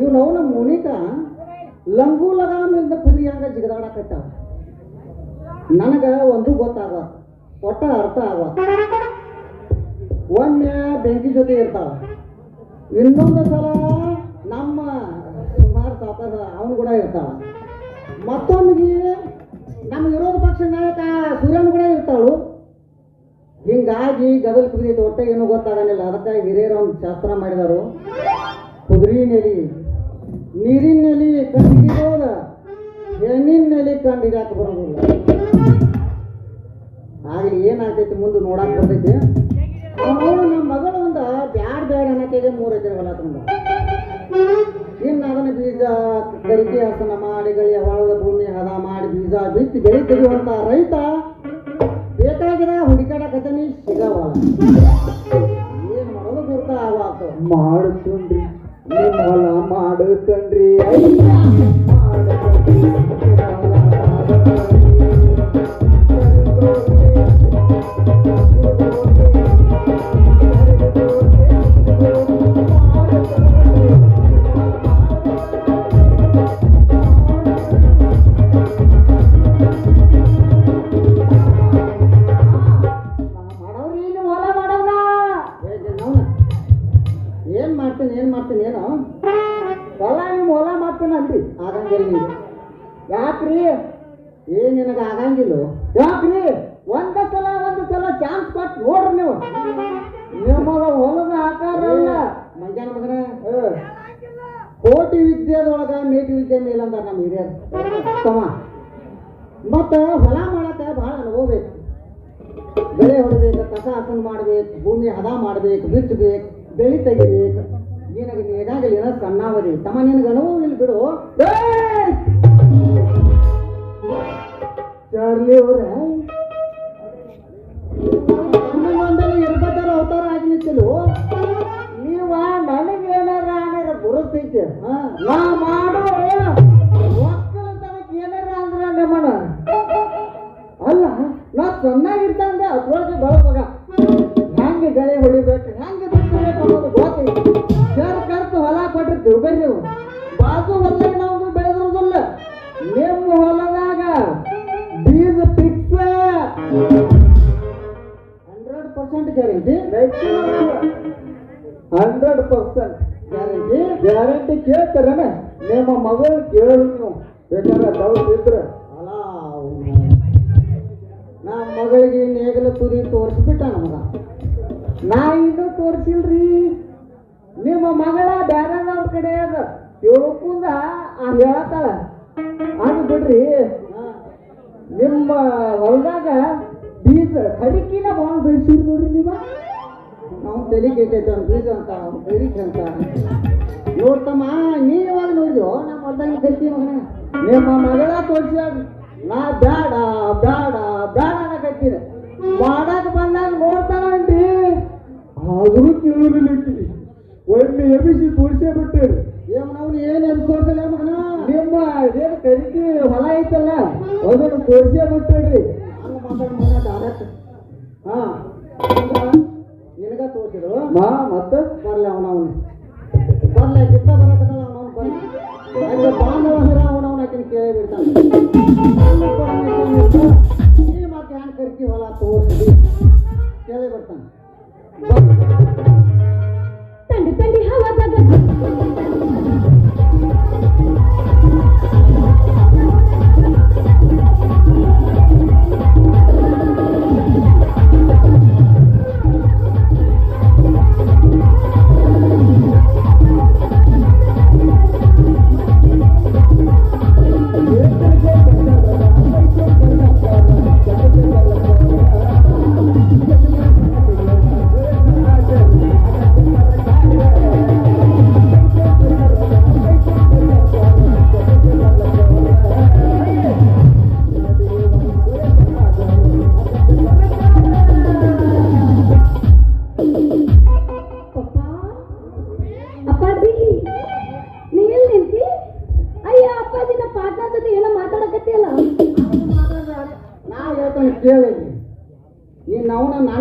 ಇವ್ನು ಅವನ ಮುನಿಕ ಲಂಗು ಲಗಾಮಿಂದ ಹಂಗ ಜಿಗದಾಡಕತ್ತಾವ ನನಗ ಒಂದು ಗೊತ್ತಾಗ, ಒಟ್ಟ ಅರ್ಥ ಆಗ. ಒಮ್ಮೆ ಬೆಂಕಿ ಜೊತೆ ಇರ್ತಾವ. ಇನ್ನೊಂದು ಸಲ ನಮ್ಮ ಸುಮಾರು ಸಾಕಾರ ಅವನು ಕೂಡ ಇರ್ತಾವ. ಮತ್ತೊಂದಿಗೆ ನಮ್ಮ ವಿರೋಧ ಪಕ್ಷ ನಾಯಕ ಸೂರ್ಯನ್ ಕೂಡ ಇರ್ತಾಳು. ಹಿಂಗಾಗಿ ಗದಲ್ ಕುದಿಯೈತೆ ಒಟ್ಟೆ ಏನೂ ಗೊತ್ತಾಗಲಿಲ್ಲ ಅದಕ್ಕಾಗಿ ಹಿರಿಯರು ಒಂದು ಶಾಸ್ತ್ರ ಮಾಡಿದರು. ಕುದುರೆ ನೆಲಿ ನೀರಿನ ನೆಲಿ ಹಿಡಿಯೋದ ಹೆಣ್ಣಿನ ನೆಲಿ ಕಂಡು ಹಿಡಿಯಾಕ ಬರೋದಿಲ್ಲ. ಆಗಲಿ, ಏನಾಗ್ತೈತಿ ಮುಂದೆ ನೋಡಕ್ ಬರ್ತೈತಿ. ಅವಳು ನಮ್ಮ ಮಗಳು ಒಂದ ಬ್ಯಾಡ್ ಬ್ಯಾಡ್ ಅನ್ನಕ್ಕೆ ಮೂರು ಎಕರೆ ಹೊಲ ತುಂಬ ಇನ್ನು ಅದನ್ನ ಬೀಜ, ಕರಿಕೆ, ಹಸನ ಮಾಡಿ ಹೊಳದ ಭೂಮಿ ಹದ ಮಾಡಿ, ಬೀಜ ಬಿತ್ತಿ ಬೆಳೆ ತೆಗೆಯುವಂತ ರೈತ ಬೇಕಾಗಿರ ಹುಡುಕಾಡಕತನಿ ಸಿಗವಲ್ಲ. ಏನ್ ಮಾಡೋದು ಗುರ್ತ ಆವಾತು ಮಾಡುತ್ತನ್ರಿ ನಿಮ್ಮ ಹೊಲ ಮಾಡುತ್ತನ್ರಿ ತಮ್ಮ ಮತ್ತ ಹೊಲ ಮಾಡಕ ಬಹಳ ಅನುಭವ ಬೇಕು. ಬೆಳೆ ಹೊಡಬೇಕು, ಕಸ ಹಾಕೊಂಡು ಮಾಡ್ಬೇಕು, ಭೂಮಿ ಹದ ಮಾಡ್ಬೇಕು ಬಿಚ್ಚಬೇಕು ಬೆಳಿ ತೆಗಿಬೇಕು. ನಿನಗೆ ನೀನಾಗಲಿ ಏನೋ ಸಣ್ಣವದಿ ತಮ್ಮ ನಿನಗೆ ಅನುಭವ ಇಲ್ಲ ಬಿಡು! ಚಾರ್ಲಿ ಅವತಾರ? ನೀವ ನನಗೇನಾರ ಗುರುತೈತೆ ನಾ ಮಾಡೋ. ನಾ ಚೆನ್ನಾಗಿರ್ತಾಂದೆ ಅದ್ರೊಳಗೆ ಮಗ ಹೆಂಗೆ ಗಳೆ ಹೊಡಿಬೇಕು ಹೆಂಗೆ ಬಿತ್ತಬೇಕು ಅನ್ನೋದು ಗೊತ್ತೈತಿ ಸೇರ್ ಕರ್ತು ಹೊಲ ಕೊಟ್ಟಿರ್ತೀವಿ ಬರ್ರಿ ನೀವು. ಬಾಜು ಹೊಲದಾಗ ನಾವು ಬೆಳೆದಿರೋದಿಲ್ಲ ನಿಮ್ಮ ಹೊಲದಾಗ ಬೀಜ fix hundred percent guarantee. Hundred percent guarantee guarantee ಕೇಳ್ತಾರೇನೆ? ನಿಮ್ಮ ಮಗಳು ಕೇಳಿ ನೀವು. ಬೇಕಾದ್ರೆ ತುದಿ ತೋರಿಸ್ಬಿಟ್ಟ ನಮಗ. ನಾ ಇನ್ನೂ ತೋರಿಸಿಲ್ರಿ, ನಿಮ್ಮ ಮಗಳ ಬ್ಯಾರನವ್ರ ಕಡೆ ಅದ ತಿಳ್ಕೊಂಡ ಆ ಹೇಳ್ತಾಳ ಅದು ಬಿಡ್ರಿ, ನಿಮ್ಮ ಹೊಲದಾಗ ಬೀಜ, ಕರಿಕಿನ ಭಾಳ ಬೆಳೆಸಿರಿ ನೋಡ್ರಿ ನೀವು. ನಾವು ತಲೆ ಕೆಟ್ಟೈತೆ, ಅವ್ನು ಬೀಜ ಅಂತ, ಅವ್ನು ಕರಿಕೆ ಅಂತ ನೋಡ್ತಮ್ಮ ನೀ ಯಾವಾಗ ನೋಡಿದ್ಯೋ ನಮ್ಮ ಹೊಲ್ದಾಗ ಮಗನ? ನಿಮ್ಮ ಮಗಳ ತೋರಿಸ್ಯಾಳ ನಾ ಬ್ಯಾಡ ಬ್ಯಾಡ ಬ್ಯಾಡ ಅನ್ನಕತ್ತೀನಿ ಮಾಡಕ್ ಬಂದಾಗ ನೋಡ್ತಾಳನ್ರಿ ಆದ್ರೂ ಕೇಳಲಿಕ್ಕೆ ಒಮ್ಮೆ ಎಬಿಸಿ ತೋರಿಸೇ ಬಿಟ್ಟಿರಿ. ಏನ್ ಏನು ಎಬ್ಸೋದಿಲ್ಲ ಮಗನ? ನಿಮ್ಮ ಇದೇನು ಕರಿಕೆ ಹೊಲ ಐತಲ್ಲ ಅದನ್ನು ತೋರಿಸೇ ಬಿಟ್ಟಿರಿ. ಡೈರೆಕ್ಟ್. ಹಾ. ನಿನಗ ತೋರಿಸಿದ್ರು? ಮಾ ಮತ್ತೆ? ಬರ್ಲಿ ಅವನವನು ಬರ್ಲಿ ಕಿತ್ತ ಬರಕತ್ತಲ್ಲ ಅವನವನು ಬರ್ಲಿ ಬಾಂಧವ ಹಿರ ಅವನವನ ಆಕಿನ ಕೇಳಿ ಬಿಡ್ತಾನೆ. ಕೇಳಿ ಬರ್ತಾನೆ ತಂಡಿ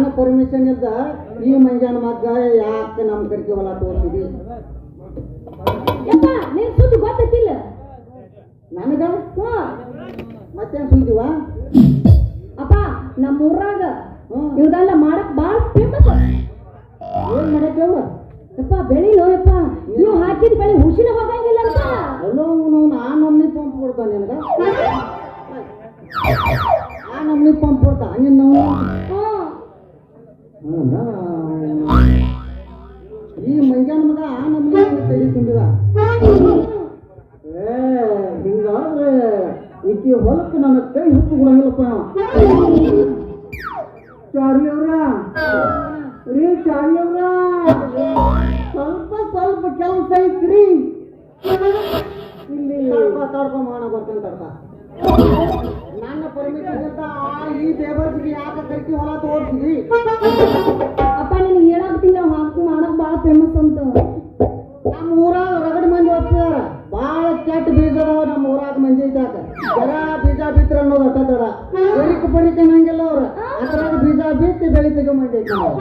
ನನ್ನ ಪರ್ಮಿಷನ್ ಇದ್ದ ಈ ಮಂಜಾನ ಮಗ್ಗ ಯಾಕೆ ನಮ್ಮ ಕರ್ಕಿ ಹೊಲ ತೋರಿಸಿದಿ? ನಿನ್ ಸುದ್ದಿ ಗೊತ್ತೈತಿಲ್ಲ ನನಗ? ಹ್ಞೂ. ಮತ್ತೇನ್ ಸುದ್ದಿವ? ಅಪ್ಪ ನಮ್ಮ ಊರಾಗ ಇವ್ದೆಲ್ಲ ಮಾಡಕ್ ಬಾಳ ಫೇಮಸ್ ಏನ್ ಮಾಡತ್ತೇವ ಯಪ್ಪ ಬೆಳಿಲೋ ಯಪ್ಪ. ನೀವು ಹಾಕಿದ ಬೆಳೆ ಹುಸಿನ ಹೋಗಂಗಿಲ್ಲ ಅಂತ. ಎಲ್ಲೋ ಆ ನಮ್ನಿ ಪಂಪ್ ಕೊಡ್ತಾನೆ ನಿನಗ? ಆ ನಮ್ಮನಿ ಪಂಪ್ ಕೊಡ್ತಾ ನಿನ್ನ ಈ ಮೈಗಾನ ಮಗ ಆ ನಮ್ನಿ ತೆಗಿ ತುಂಬಿದ. ಏ, ಹಿಂಗಾದ್ರೆ ಈಕಿ ಹೊಲಕ್ಕೆ ನನ್ನ ಕೈ ಹುಟ್ಟು ಕೊಡಂಗಿಲ್ಲಪ್ಪ ಚಾರ್ಲಿ ಅವ್ರ ರೀ ಚಾರ್ಲಿ ಅವ್ರ ಸ್ವಲ್ಪ ಸ್ವಲ್ಪ ಕೆಲಸ ಐತ್ರಿ. ಇಲ್ಲಿ ತಡ್ಕೊ, ತಡ್ಕ ಮಾಡ ಬರ್ತೇನೆ, ತಡ್ಕ. ಪರ್ಮಿಷನ್ ಇರ್ತ ಈ ದೇವರ್ಸಿಗೆ ಯಾಕೆ ಕರ್ಕಿ ಹೊಲ ತೋರಿಸಿದಿ? ಅಪ್ಪ ನಿನಗೆ ಹೇಳಾಕ್ತೀನಿ ನಾವು ಹಾಕಿ ಮಾಡಕ್ ಬಾಳ ಫೇಮಸ್ ಅಂತ. ನಮ್ಮ ಊರಾಗ ರಗಡ್ ಮಂದಿ ಹೋಗ್ತಿದಾರ ಬಾಳ ಕೆಟ್ಟ ಬೀಜ ಅದಾವ ನಮ್ಮ ಊರಾಗ ಮಂದಿ ಐತಾಕ ಜರ ಬೀಜ ಬಿತ್ರ ಅನ್ನೋದು ಅಟ್ಟ ತಡ. ಬರಿಕ ಬರಿಕ ನಂಗಿಲ್ಲ ಅವ್ರ. ಅದ್ರಾಗ ಬೀಜ ಬಿತ್ತಿ ಬೆಳಿ ತೆಗೋ ಮಂಡಿ ಐತಿ ನಾವು.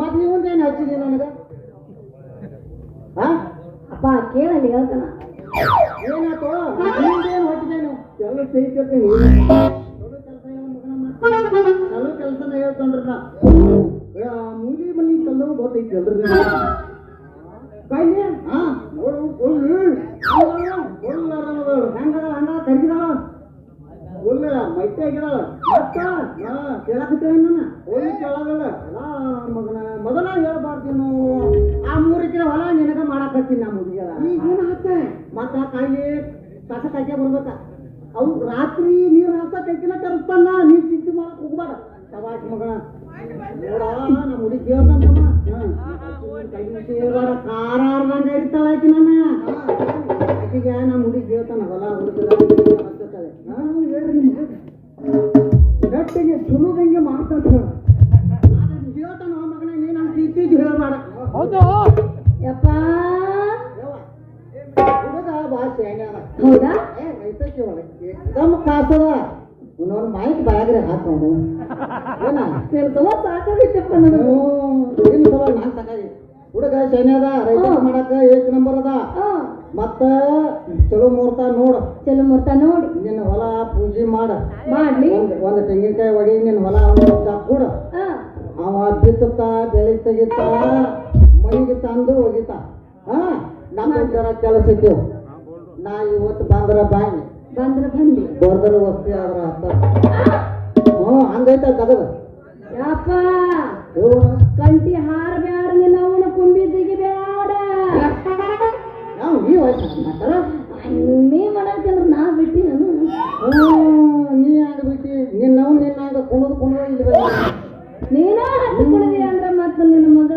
ಮತ್ ಇವಂದೇನು ಹಚ್ಚಿದಿ ನನಗ? ಹಾ ಅಪ್ಪ ಕೇಳಲಿ ಹೇಳ್ತಾನ. ಏನಾಯ್ತು? ಎಲ್ಲ ಸೈಕತ್ತೆ ಚಲೋ ಕೆಲಸನ ಹೇಳ್ಕೊಂಡ್ರ ನಾ ಮೂಲಿ ಮನಿ ಕಲ್ಲು ಗೊತ್ತೈತಿ ಅಲ್ರಿ ಕಾಯಿಲೆ ಹಾ ನೋಡು ಕೊಲ್ಲು. ಕೊಲ್ಲರ ಹೆಂಗದ ಹಂಗ ಕರಿಗಿದಾಳ ಕೊಲ್ಲ ಮೈತೆ ಆಗಿದಾಳ. ಮತ್ತ ಹಾ ಕೇಳಕತ್ತೇವ ನನ್ನ? ಹೋಗಿ ಅಲ್ಲ ಮಗನ ಮೊದಲ ಹೇಳ್ಬಾರ್ದೇನು. ಆ ಮೂರಿಕಿನ ಹೊಲ ನಿನಗ ಮಾಡಾಕತ್ತೀನಿ ನಾ ಮುಗಿಯದ ಈಗ ಏನು ಹತ್ತ ಮತ್ತ ಕಾಯಿಲೆ ಕಸ ಕಾಯ್ಕೆ ಬರ್ಬೇಕ? ಅವು ರಾತ್ರಿ ನೀರು ಹಾಕೈತಿನ ಕರೆಸ್ತಾನ. ನೀರು ಚಿಂತೆ ಮಾಡಕ್ ಹೋಗ್ಬೇಡ. ಸವಾಸ್ ಮಗನ. ನಮ್ಮ ಹುಡುಗಿ ದೇವ್ರ ಕೈ ಸೇರ್ಬೇಡ ಕಾರ ಆರ್ದಂಗ ಇರ್ತಾಳ ಆಕಿ ನನ್ನ. ಆಕಿಗೆ ನಮ್ಮ ಹುಡುಗಿ ಹೇಳ್ತಾನ ಹೊಲ ನಾನು ಹೇಳ್ರಿ ನಿಮ್ಗೆ. ಗಟ್ಟಿಗೆ ಸುಲುದಂಗೆ ಮಾಡ್ತಾನ ಹೇಳ್ತಾನ ಮಗನ ನೀನು ನಮ್ಮ ಮಾಡಾಕ ಹೌದು. ಯಪ್ಪ ಹೌದಾ? ಏ ರೈತಕ್ಕೆ ಒಳಗೆ ನಮ್ಮ ಕಾಸದ ಇನ್ನೊಂದು ಮಾಹಿತಿ ಬಾಯಾಗ್ರೆ ಹಾಕೊಂಡು ಏನ ಹೇಳ್ತವ ಸಾಕಾಗೈತಪ್ಪ ನನಗೆ ಏನು ಸಲ ನಾನ್ ಸಾಕಾಗಿ. ಹುಡುಗ ಶಾಣ್ಯಾದ ರೈತ ಮಾಡಕ ಏಕ್ ನಂಬರ್ ಅದ. ಮತ್ತ ಚಲೋ ಮುಹೂರ್ತ ನೋಡ. ಚಲೋ ಮುಹೂರ್ತ ನೋಡಿ. ನಿನ್ನ ಹೊಲ ಪೂಜೆ ಮಾಡ. ಮಾಡ್ಲಿ. ಒಂದ್ ತೆಂಗಿನಕಾಯಿ ಒಡಿ ನಿನ್ನ ಹೊಲ ಕೂಡ. ಅವ ಬಿತ್ತತ ಬೆಳಿ ತೆಗಿತ ಮೈಗೆ ತಂದು ಒಗಿತ. ಹಾ? ನಮ್ಮ ಜನ ಕೆಲಸ ಇದ್ದೇವು ನಾ ಇವತ್ತು ಬಂದ್ರ ಬಾಯಿ ಬಂದ್ರ ಬಂದಿ ಬರ್ದರ ವಸ್ತಿ ಆದ್ರ ಹತ್ತ ಹ್ಞೂ ಹಂಗೈತ ಕದಗ. ಯಪ್ಪ ಕಂಟಿ ಹಾರ ಬ್ಯಾಡ ನಿನ್ನ ಅವನ ಕುಂಬಿ ದಿಗಿ ಬ್ಯಾಡ ನಾವು ಈ ವಯಸ್ಸು ಮಾತಾಡ ನೀ ಮಾಡಕ್ಕಂದ್ರ ನಾ ಬಿಟ್ಟಿ ನಾನು ಹ್ಞೂ ನೀ ಬಿಟ್ಟಿ? ನಿನ್ನವ್ ನಿನ್ನಾಗ ಕುಣದು ಕುಣದ ಇಲ್ಲಿ ನೀನ ಹತ್ತು ಹಚ್ಕೊಂಡಿದಿ ಅಂದ್ರೆ ಮತ್ತೆ ನಿನ್ನ ಮಗಳು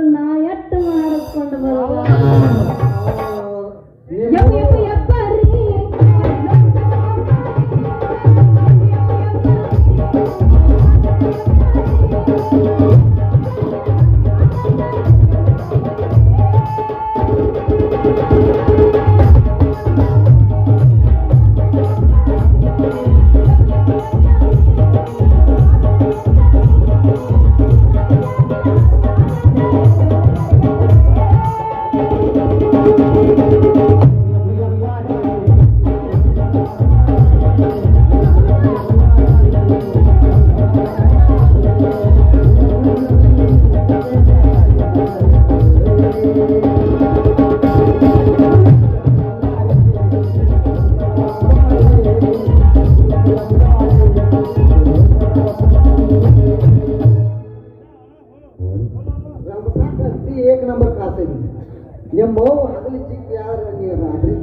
ಅವ್ವ ಹಗಲಿ ಚಿಕ್ಕ ಯಾರ ರಾತ್ರಿ?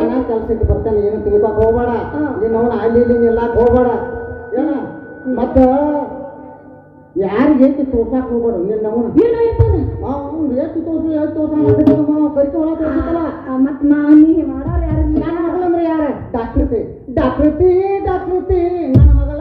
ನಾನು ಕೆಲ್ಸಕ್ಕೆ ಬರ್ತಾನೆ ಏನು ತಿಳ್ಕೊಕ್ ಹೋಗ್ಬೇಡ. ನೀನು ಅವನ ಅಲ್ಲಿ ಇಲ್ಲಿ ನಿಲ್ಲಕ್ ಹೋಗ್ಬೇಡ. ಏನ? ಮತ್ತ ಯಾರಿಗೆ ಏಕೆ ತೋರ್ಸಾಕ್ ಹೋಗ್ಬೇಡ? ನಿನ್ನ ಅವನು? ಅವ್ನು ಎಷ್ಟು ತೋರ್ಸಿ ತೋರ್ಸ ಕರಿಕೆ ಒಳ ತೋರ್ಸಿತ್ತಲ್ಲ ಆ, ಮತ್ ನಾ ನೀ ಮಾಡೋರು ಯಾರು? ನನ್ನ ಮಗಳಂದ್ರೆ ಯಾರ? ಡಾಕ್ಟ್ರತಿ. ಡಾಕ್ಟ್ರತಿ ಡಾಕ್ಟ್ರತಿ. ನನ್ನ ಮಗಳ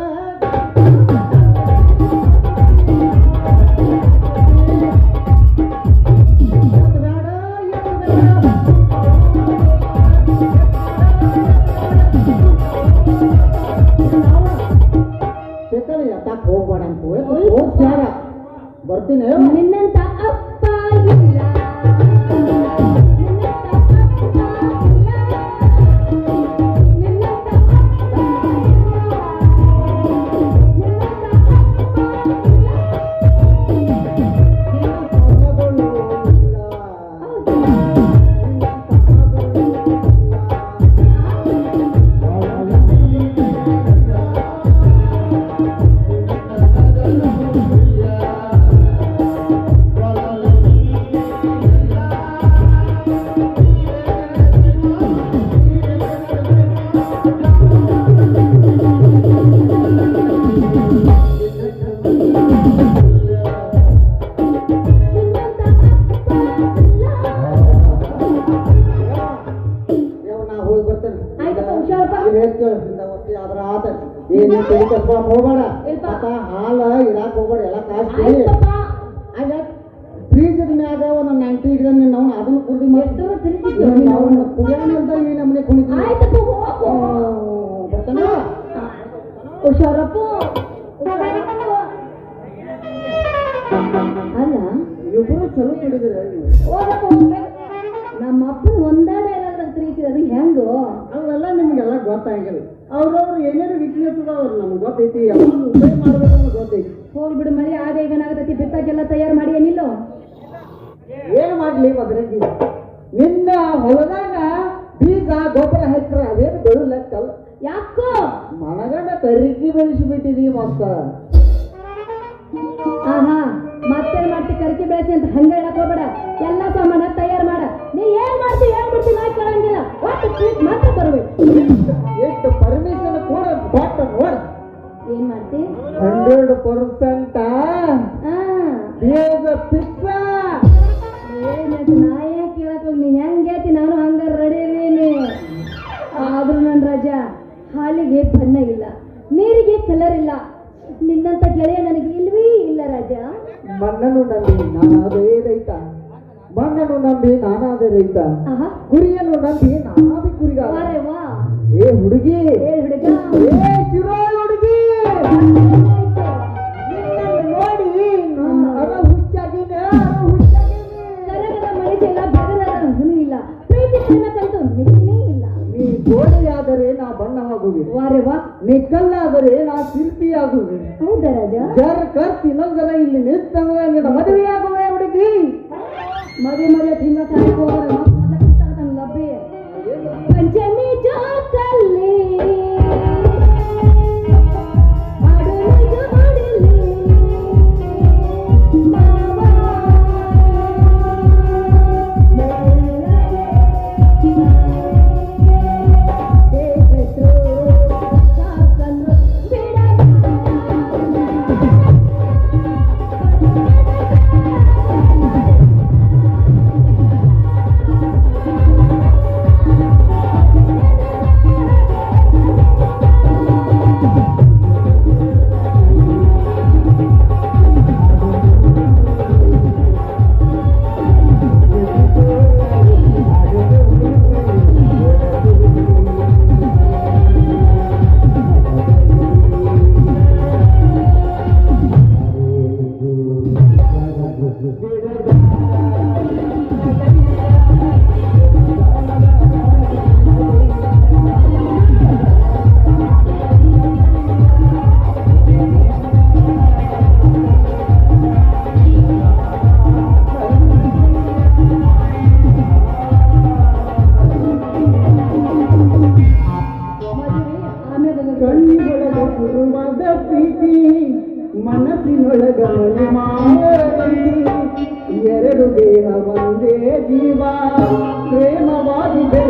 ಎತ್ತಾಕ್ ಹೋಗ್ಬೇಡ ಅಂತ ಹೋಗ್ತಾರ ಬರ್ತೀನಿ. ನಿನ್ನಂತ ಆಯ್ತಪ್ಪ ಹೋಗು ಬರ್ತಾನ ಹುಷಾರಪ್ಪ. ಅಲ್ಲ ಇಬ್ರು ಚಲೋ ಹೋಗ್ಬೇಕು. ನಮ್ಮ ಅಪ್ಪನ ಒಂದಾಡ ಏನಾದ್ರೂ ಪ್ರೀತಿ ಅದು ಹೆಂಗು ಅವೆಲ್ಲ ನಿಮ್ಗೆಲ್ಲ ಗೊತ್ತಾಗಿಲ್ಲ ಅವ್ರವ್ರು ಏನೇನು ವೀಕ್ನೆಸ್ ಅದಾವ್ರು ನಮ್ಗೆ ಗೊತ್ತೈತಿ ಎಲ್ಲ ಉಪಯೋಗ ಮಾಡ್ಬೇಕಂತ ಗೊತ್ತೈತಿ ಹೋಗ್ಬಿಡು ಮಳೆ ಆಗ ಈಗ ಏನಾಗತೈತಿ ತಯಾರು ಮಾಡಿ ಏನಿಲ್ಲ ಏನು ಮಾಡ್ಲಿ ಮದ್ರಗಿ ನಿನ್ನ ಹೊಲದಾಗ ಬೀಜ ಗೊಬ್ಬರ ಹಾಕ್ರ ಅದೇನು ಬೆಳಲಕ್ಕಲ್ಲ ಯಾಕೋ? ಮನಗಂಡ ಕರಿಕಿ ಬೆಳೆಸಿಬಿಟ್ಟಿದೀವಿ ಮತ್ತ ಆಹಾ ಮತ್ತೆ ಮತ್ತೆ ಕರಿಕಿ ಬೆಳೆಸಿ ಅಂತ ಹಂಗ ಹೇಳಕ್ ಹೋಗ್ಬೇಡ. ಎಲ್ಲ ಸಾಮಾನ ತಯಾರು ಮಾಡ. ನೀ ಏನ್ ಮಾಡ್ತಿ? ಏನ್ ಮಾಡ್ತಿ? ನಾ ಕೇಳಂಗಿಲ್ಲ ಒಟ್ಟು ಟ್ರೀಟ್ ಮಾತ್ರ ಬರ್ಬೇಕು ಎಷ್ಟು ಪರ್ಮಿಷನ್ ಕೂಡ ಕೊಟ್ಟ ನೋಡ್ ಏನ್ ಮಾಡ್ತಿ? ಹಂಡ್ರೆಡ್ ಪರ್ಸೆಂಟ್ ಏ ಹುಡುಗಿ! ಏ ಹುಡುಗ! ಏ ಚಿರೋ ಹುಡುಗಿ! ನಿನ್ನನ್ನು ನೋಡಿ ನಾನು ಅರ ಹುಚ್ಚಾಗಿನೇ ಅರ ಹುಚ್ಚಾಗಿನೇ ಕರಗದ ಮನುಷ್ಯ ಇಲ್ಲ. ಹುನು ನೀ ಗೋಡೆಯಾದರೆ ನಾ ಬಣ್ಣವಾಗುವೆ ವಾರೆ ವಾ. ನೀ ಕಲ್ಲಾದರೆ ನಾ ಹೌದಾ ರಾಜ? ಜರ ಖರ್ಚು ಇನ್ನೊಂದ್ಸಲ ಇಲ್ಲಿ ನಿಂತಂದ್ರೆ ನಿನ್ನ ಮದುವೆಯಾಗುವೆ ಹುಡುಗಿ. ಮದುವೆ ಮದುವೆ ತಿನ್ನ ಸಾಯಿ ಮನಸ್ಸಿನೊಳಗ ಮನೆ ಮಾಡಿ ಎರಡು ದೇಹ ಒಂದೇ ಜೀವ. ಪ್ರೇಮವಾಗಿದೆ.